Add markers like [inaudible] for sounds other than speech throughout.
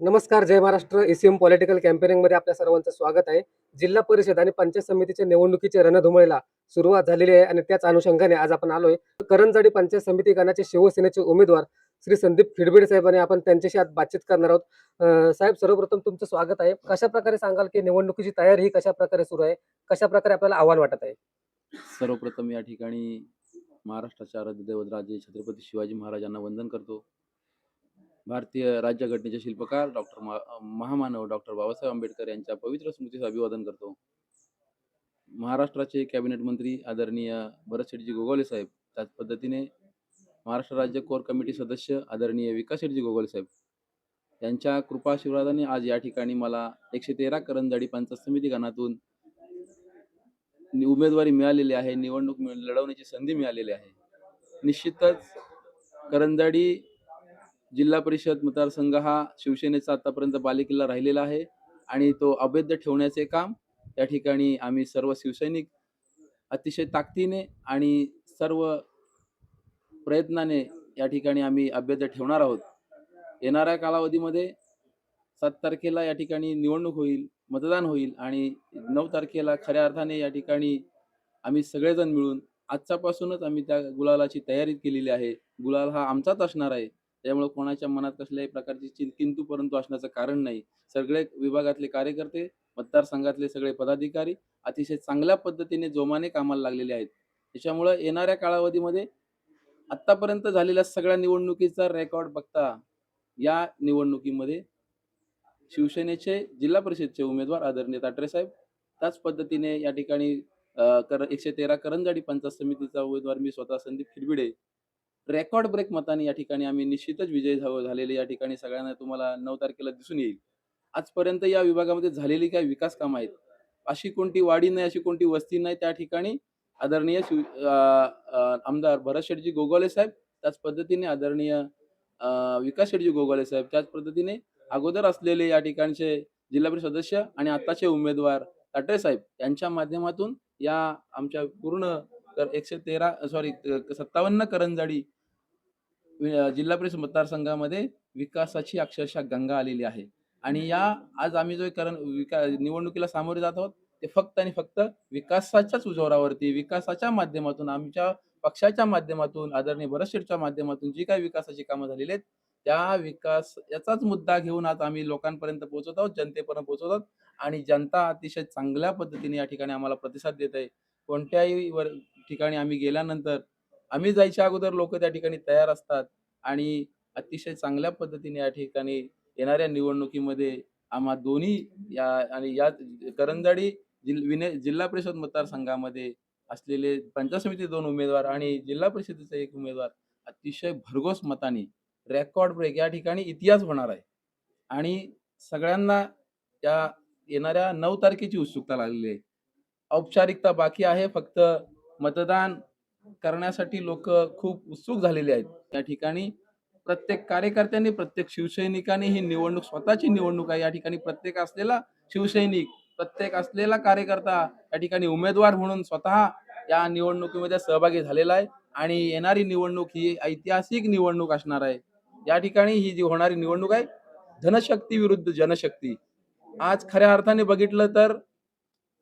नमस्कार जय Maharashtra. ACM political कॅम्पेनिंगमध्ये आपल्या सर्वांचं स्वागत आहे. जिल्हा परिषद आणि पंचायत समितीच्या निवडणुकीच्या रणधुमळीला सुरुवात झालेली आहे आणि त्याच अनुषंगाने आज आपण आलोय. करंजाडी पंचायत समिती गणाचे शिवसेनेचे उमेदवार श्री संदीप खिडबिडे साहेब आणि आपण त्यांच्याशी आज बातचीत करणार आहोत. साहेब सर्वप्रथम तुमचं स्वागत आहे. कशा प्रकारे सांगाल की निवडणुकीची तयारी ही कशा प्रकारे सुरू आहे? कशा प्रकारे आपल्याला आव्हान वाटत आहे? सर्वप्रथम या ठिकाणी महाराष्ट्राच्या आराध्यदैवत राजे छत्रपती शिवाजी महाराजांना वंदन करतो. भारतीय राज्यघटनेचे शिल्पकार डॉक्टर महामानव डॉक्टर बाबासाहेब आंबेडकर यांच्या पवित्र स्मृतीस अभिवादन करतो. महाराष्ट्राचे कॅबिनेट मंत्री आदरणीय भरत शेठजी गोगावले साहेब त्याच पद्धतीने महाराष्ट्र राज्य कोर कमिटी सदस्य आदरणीय विकास शेठजी गोगावले साहेब यांच्या कृपा शिवराजाने आज या ठिकाणी मला एकशे तेरा करंजाडी पंचायत समिती गणातून उमेदवारी मिळालेली आहे निवडणूक लढवण्याची संधी मिळालेली आहे. निश्चितच करंजाडी जिल्हा परिषद मतदारसंघ हा शिवसेनेचा आतापर्यंत बालेकिल्ला राहिलेला आहे आणि तो अभेद्य ठेवण्याचे काम या ठिकाणी आम्ही सर्व शिवसैनिक अतिशय ताकदीने आणि सर्व प्रयत्नाने या ठिकाणी आम्ही अभेद्य ठेवणार आहोत. येणाऱ्या कालावधीमध्ये सात तारखेला या ठिकाणी निवडणूक होईल मतदान होईल आणि नऊ तारखेला खऱ्या अर्थाने या ठिकाणी आम्ही सगळेजण मिळून आजच्यापासूनच आम्ही त्या गुलालाची तयारी केलेली आहे. गुलाल हा आमचाच असणार आहे. त्यामुळे कोणाच्या मनात कसल्याही प्रकारची किंतू परंतु असण्याचं कारण नाही. सगळे विभागातले कार्यकर्ते मतदारसंघातले सगळे पदाधिकारी अतिशय चांगल्या पद्धतीने जोमाने कामाला लागलेले आहेत. त्याच्यामुळं येणाऱ्या कालावधीमध्ये आत्तापर्यंत झालेल्या सगळ्या निवडणुकीचा रेकॉर्ड बघता या निवडणुकीमध्ये शिवसेनेचे जिल्हा परिषदचे उमेदवार आदरणीय ताटरे साहेब त्याच पद्धतीने या ठिकाणी कर एकशे तेरा करंजाडी पंचायत समितीचा उमेदवार मी स्वतः संदीप खिडबिडे रेकॉर्ड ब्रेक मताने या ठिकाणी आम्ही निश्चितच विजय झालेले या ठिकाणी सगळ्यांना तुम्हाला नऊ तारखेला दिसून येईल. आजपर्यंत या विभागामध्ये झालेली काही विकास कामं आहेत? अशी कोणती वाडी नाही अशी कोणती वस्ती नाही त्या ठिकाणी आदरणीय शिव आमदार भरत शेठजी गोगावले साहेब त्याच पद्धतीने आदरणीय विकास शेठजी गोगावले साहेब त्याच पद्धतीने अगोदर असलेले या ठिकाणचे जिल्हा परिषद सदस्य आणि आताचे उमेदवार ताटरे साहेब यांच्या माध्यमातून या आमच्या पूर्ण तर एकशे तेरा सॉरी सत्तावन्न करंजाडी जिल्हा परिषद मतदारसंघामध्ये विकासाची अक्षरशः गंगा आलेली आहे. आणि या आज आम्ही जो करण विका निवडणुकीला सामोरे जात आहोत ते फक्त आणि फक्त विकासाच्याच जोरावरती विकासाच्या माध्यमातून आमच्या पक्षाच्या माध्यमातून आदरणीय भरत शेठच्या माध्यमातून जी काही विकासाची कामं झालेली आहेत त्या विकास याचाच मुद्दा घेऊन आज आम्ही लोकांपर्यंत पोहोचत आहोत जनतेपर्यंत पोहोचत आहोत. आणि जनता अतिशय चांगल्या पद्धतीने या ठिकाणी आम्हाला प्रतिसाद देत आहे. कोणत्याही वर ठिकाणी आम्ही गेल्यानंतर आम्ही जायच्या अगोदर लोक त्या ठिकाणी तयार असतात आणि अतिशय चांगल्या पद्धतीने या ठिकाणी येणाऱ्या निवडणुकीमध्ये आम्हा दोन्ही या आणि या करंजाडी विनय जिल्हा परिषद मतदारसंघामध्ये असलेले पंचायत समिती दोन उमेदवार आणि जिल्हा परिषदेचा एक उमेदवार अतिशय भरघोस मताने रेकॉर्ड ब्रेक या ठिकाणी इतिहास होणार आहे. आणि सगळ्यांना या येणाऱ्या नऊ तारखेची उत्सुकता लागलेली आहे. औपचारिकता बाकी आहे फक्त मतदान करण्यासाठी लोक खूप उत्सुक झालेले आहेत. या ठिकाणी प्रत्येक कार्यकर्त्यांनी प्रत्येक शिवसैनिकांनी ही निवडणूक स्वतःची निवडणूक आहे. या ठिकाणी प्रत्येक असलेला शिवसैनिक प्रत्येक असलेला कार्यकर्ता या ठिकाणी उमेदवार म्हणून स्वतः या निवडणुकीमध्ये सहभागी झालेला आहे. आणि येणारी निवडणूक ही ऐतिहासिक निवडणूक असणार आहे. या ठिकाणी ही जी होणारी निवडणूक आहे धनशक्ती विरुद्ध जनशक्ती. आज खऱ्या अर्थाने बघितलं तर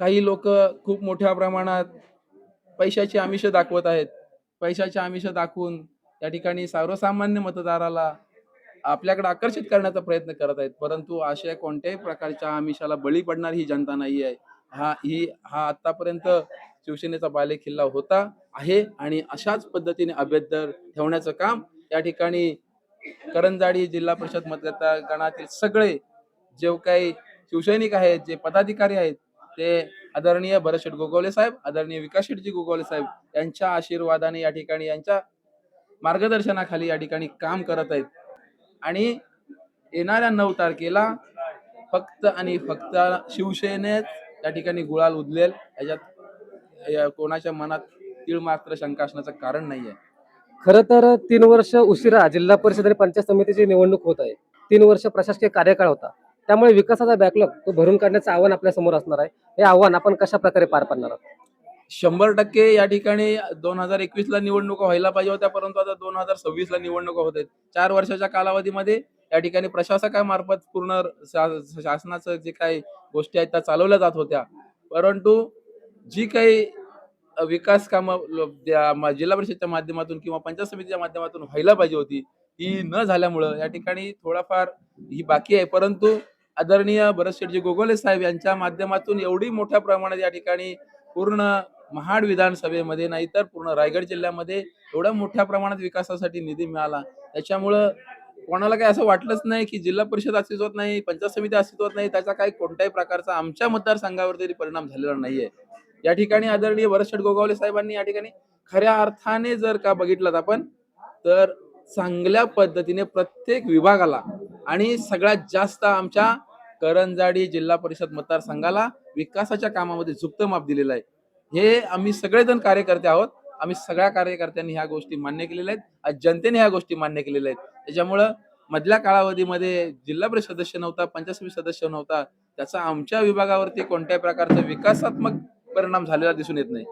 काही लोक खूप मोठ्या प्रमाणात पैशाची आमिष दाखवत आहेत. पैशाची आमिष दाखवून त्या ठिकाणी सर्वसामान्य मतदाराला आपल्याकडे आकर्षित करण्याचा प्रयत्न करत आहेत. परंतु अशा कोणत्याही प्रकारच्या आमिषाला बळी पडणार ही जनता नाही आहे. हा ही हा आतापर्यंत शिवसेनेचा बालेकिल्ला होता आहे आणि अशाच पद्धतीने अभ्यंतर ठेवण्याचं काम या ठिकाणी करंजाडी जिल्हा परिषद मतदारगणातील सगळे जे काही शिवसैनिक आहेत जे पदाधिकारी आहेत ते आदरणीय भरत शेठ गोगावले साहेब आदरणीय विकास शेठजी गोगावले साहेब यांच्या आशीर्वादाने या ठिकाणी यांच्या मार्गदर्शनाखाली या ठिकाणी काम करत आहेत. आणि येणाऱ्या नऊ तारखेला फक्त आणि फक्त शिवसेनेच या ठिकाणी गुळाल उदलेल याच्यात या कोणाच्या मनात तीळ मात्र शंका असण्याचं कारण नाहीये. खर तर तीन वर्ष उशिरा जिल्हा परिषद आणि पंचायत समितीची निवडणूक होत आहे. तीन वर्ष प्रशासकीय कार्यकाळ होता. त्यामुळे विकासाचा बॅकलॉग तो भरून काढण्याचं आव्हान आपल्यासमोर असणार आहे. हे आव्हान आपण कशा प्रकारे पार पाडणार आहोत? शंभर टक्के या ठिकाणी दोन हजार एकवीस ला निवडणुका व्हायला पाहिजे होत्या परंतु आता दोन हजार सव्वीस ला निवडणुका होत आहेत. चार वर्षाच्या कालावधीमध्ये या ठिकाणी प्रशासकामार्फत पूर्ण शासनाचं जे काही गोष्टी आहेत त्या चालवल्या जात होत्या. परंतु जी काही विकास कामं जिल्हा परिषदच्या माध्यमातून किंवा पंचायत समितीच्या माध्यमातून व्हायला पाहिजे होती ही न झाल्यामुळं या ठिकाणी थोडाफार ही बाकी आहे. परंतु आदरणीय भरतशेठजी गोगोले साहेब यांच्या माध्यमातून एवढी मोठ्या प्रमाणात या ठिकाणी पूर्ण महाड विधानसभेमध्ये नाही तर पूर्ण रायगड जिल्ह्यामध्ये एवढ्या मोठ्या प्रमाणात विकासासाठी निधी मिळाला. त्याच्यामुळं कोणाला काही असं वाटलंच नाही की जिल्हा परिषद अस्तित्वात नाही पंचायत समिती अस्तित्वात नाही त्याचा काही कोणत्याही प्रकारचा आमच्या मतदारसंघावर तरी परिणाम झालेला नाहीये. या ठिकाणी आदरणीय भरतशेठ गोगावले साहेबांनी या ठिकाणी खऱ्या अर्थाने जर का बघितलं आपण तर चांगल्या पद्धतीने प्रत्येक विभागाला आणि सगळ्यात जास्त आमच्या करंजाडी जिल्हा परिषद मतदारसंघाला विकासाच्या कामामध्ये झुकतं माप दिलेलं आहे. हे आम्ही सगळेजण कार्यकर्ते आहोत. आम्ही सगळ्या कार्यकर्त्यांनी ह्या गोष्टी मान्य केलेल्या आहेत. आज जनतेने ह्या गोष्टी मान्य केलेल्या आहेत. त्याच्यामुळं मधल्या कालावधीमध्ये जिल्हा परिषद सदस्य नव्हता पंचायत सदस्य नव्हता त्याचा आमच्या विभागावरती कोणत्याही प्रकारचा विकासात्मक परिणाम झालेला दिसून येत नाही.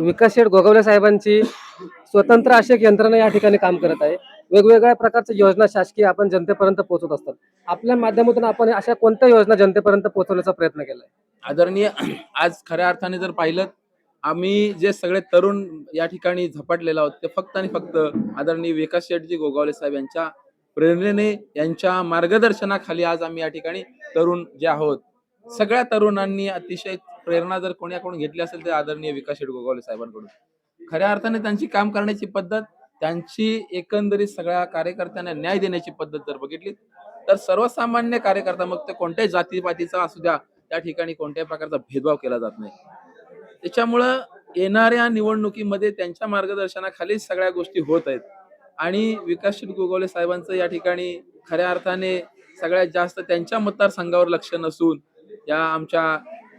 विकास शेठ गोगवले साहेबांची स्वतंत्र अशी एक यंत्रणा या ठिकाणी काम करत आहे. वेगवेगळ्या प्रकारच्या योजना शासकीय आपण जनतेपर्यंत पोहोचत असतात. आपल्या माध्यमातून आपण अशा कोणत्या योजना जनतेपर्यंत पोहोचवण्याचा प्रयत्न केलाय? आदरणीय आज खऱ्या अर्थाने जर पाहिलं आम्ही जे सगळे तरुण या ठिकाणी झपाटलेला आहोत ते फक्त आणि फक्त आदरणीय विकास शेठजी गोगावले साहेब यांच्या प्रेरणेने यांच्या मार्गदर्शनाखाली आज आम्ही या ठिकाणी तरुण जे आहोत सगळ्या तरुणांनी अतिशय प्रेरणा जर कोणाकडून घेतली असेल तर आदरणीय विकास शेठ गोगावले साहेबांकडून. खऱ्या अर्थाने त्यांची काम करण्याची पद्धत त्यांची एकंदरीत सगळ्या कार्यकर्त्यांना न्याय देण्याची पद्धत जर बघितली तर सर्वसामान्य कार्यकर्ता मग ते कोणत्याही जातीपातीचा असू द्या त्या ठिकाणी कोणत्याही प्रकारचा भेदभाव केला जात नाही. त्याच्यामुळं येणाऱ्या निवडणुकीमध्ये त्यांच्या मार्गदर्शनाखाली सगळ्या गोष्टी होत आहेत. आणि विकासशील गोगवले साहेबांचं या ठिकाणी खऱ्या अर्थाने सगळ्यात जास्त त्यांच्या मतदारसंघावर लक्ष नसून या आमच्या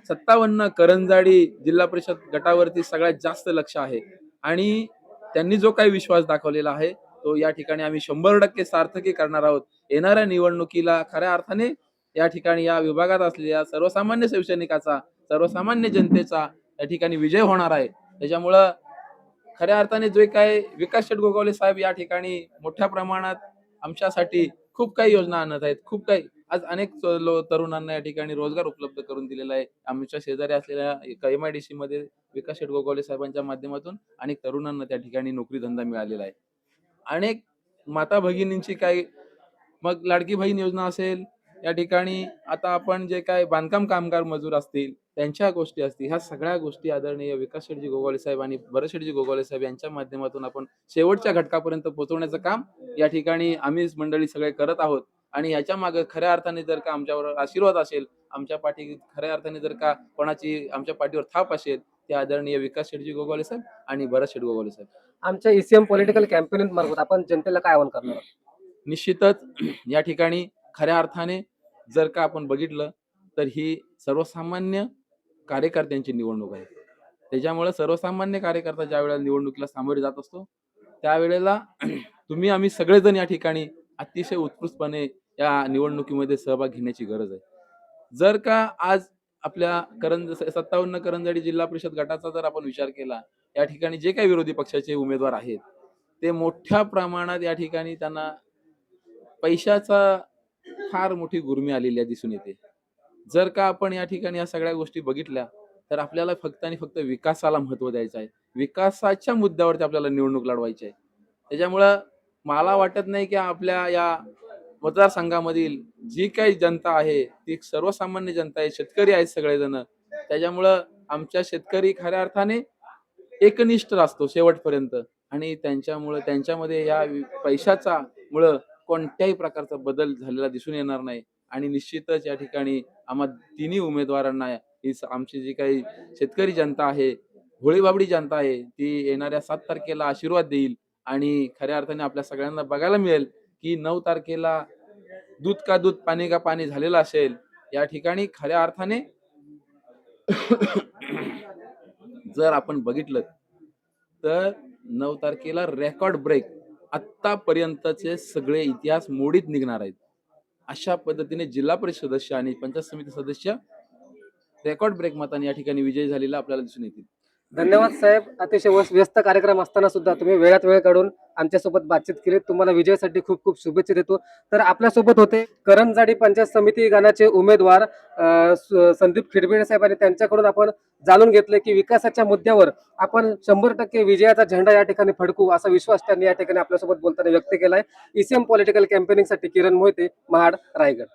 सत्तावन्न करंजाडी जिल्हा परिषद गटावरती सगळ्यात जास्त लक्ष आहे. आणि त्यांनी जो काही विश्वास दाखवलेला आहे तो या ठिकाणी आम्ही शंभर टक्के सार्थकी करणार आहोत. येणाऱ्या निवडणुकीला खऱ्या अर्थाने या ठिकाणी या विभागात असलेल्या सर्वसामान्य शिवसैनिकाचा सर्वसामान्य जनतेचा या ठिकाणी विजय होणार आहे. त्याच्यामुळं खऱ्या अर्थाने जे काय विकास शेटगोगावले साहेब या ठिकाणी मोठ्या प्रमाणात आमच्यासाठी खूप काही योजना आणत आहेत. खूप काही आज अनेक तरुणांना या ठिकाणी रोजगार उपलब्ध करून दिलेला आहे. आमच्या शेजारी असलेल्या एम आय डी सी मध्ये विकास शेटगोगावले साहेबांच्या माध्यमातून अनेक तरुणांना त्या ठिकाणी नोकरी धंदा मिळालेला आहे. अनेक माता भगिनींची काही मग लाडकी बहीण योजना असेल या ठिकाणी आता आपण जे काय बांधकाम कामगार मजूर असतील त्यांच्या गोष्टी असतील ह्या सगळ्या गोष्टी आदरणीय विकास शेटजी गोगावले साहेब आणि भरत शेटजी गोगावले साहेब यांच्या माध्यमातून आपण शेवटच्या घटकापर्यंत पोहोचवण्याचं काम या ठिकाणी आम्ही मंडळी सगळे करत आहोत. आणि याच्या मागे खऱ्या अर्थाने जर का आमच्यावर आशीर्वाद असेल आमच्या पाठी खऱ्या अर्थाने जर का कोणाची आमच्या पाठीवर थाप असेल ते आदरणीय विकास शेठजी गोगावले साहेब आणि भरत शेठ गोगावले साहेब. आमच्या ईसीएम पॉलिटिकल कॅम्पेनिंग मार्फत आपण जनतेला काय आवाहन करणार आहोत? निश्चितच [clears throat] या ठिकाणी खऱ्या अर्थाने जर का आपण बघितलं तर ही सर्वसामान्य कार्यकर्त्यांची निवडणूक आहे. त्याच्यामुळे सर्वसामान्य कार्यकर्ता ज्या वेळेला निवडणुकीला सामोरे जात असतो त्यावेळेला [clears throat] तुम्ही आम्ही सगळेजण या ठिकाणी अतिशय उत्कृष्टपणे या निवडणुकीमध्ये सहभाग घेण्याची गरज आहे. जर का आज आपल्या करंज सत्तावन्न करंजाडी जिल्हा परिषद गटाचा जर आपण विचार केला या ठिकाणी जे काही विरोधी पक्षाचे उमेदवार आहेत ते मोठ्या प्रमाणात या ठिकाणी त्यांना पैशाचा फार मोठी गुरमी आलेली आहे दिसून येते. जर का आपण या ठिकाणी या सगळ्या गोष्टी बघितल्या तर आपल्याला फक्त आणि फक्त विकासाला महत्त्व द्यायचं आहे. विकासाच्या मुद्द्यावरती आपल्याला निवडणूक लढवायची आहे. त्याच्यामुळं मला वाटत नाही की आपल्या या मतदारसंघामधील जी काही जनता आहे ती सर्वसामान्य जनता आहे शेतकरी आहेत सगळेजण. त्याच्यामुळं आमच्या शेतकरी खऱ्या अर्थाने एकनिष्ठ असतो शेवटपर्यंत. आणि त्यांच्यामुळं त्यांच्यामध्ये या पैशाचा मुळं कोणत्याही प्रकारचा बदल झालेला दिसून येणार नाही. आणि निश्चितच या ठिकाणी आम्हा तिन्ही उमेदवारांना ही आमची जी काही शेतकरी जनता आहे होळीबाबडी जनता आहे ती येणाऱ्या सात तारखेला आशीर्वाद देईल आणि खऱ्या अर्थाने आपल्या सगळ्यांना बघायला मिळेल. की नऊ तारखेला दूध का दूध पाणी का पाणी झालेलं असेल या ठिकाणी खऱ्या अर्थाने जर आपण बघितलं तर नऊ तारखेला रेकॉर्ड ब्रेक आत्तापर्यंतचे सगळे इतिहास मोडीत निघणार आहेत. अशा पद्धतीने जिल्हा परिषद सदस्य आणि पंचायत समिती सदस्य रेकॉर्ड ब्रेक मताने या ठिकाणी विजयी झालेला आपल्याला दिसून येतील. धन्यवाद साहेब. अतिशय व्यस्त कार्यक्रम असताना सुद्धा तुम्ही वेळात वेळ काढून आमच्यासोबत बातचीत केली. तुम्हाला विजयासाठी खूप खूप शुभेच्छा देतो. तर आपल्यासोबत होते करंजाडी पंचायत समिती गाण्याचे उमेदवार संदीप खिडबिडे साहेब आणि त्यांच्याकडून आपण जाणून घेतले की विकासाच्या मुद्द्यावर आपण शंभर टक्के विजयाचा झेंडा या ठिकाणी फडकू असा विश्वास त्यांनी या ठिकाणी आपल्यासोबत बोलताना व्यक्त केलाय. ईसीएम पॉलिटिकल कॅम्पेनिंगसाठी किरण मोहिते महाड रायगड.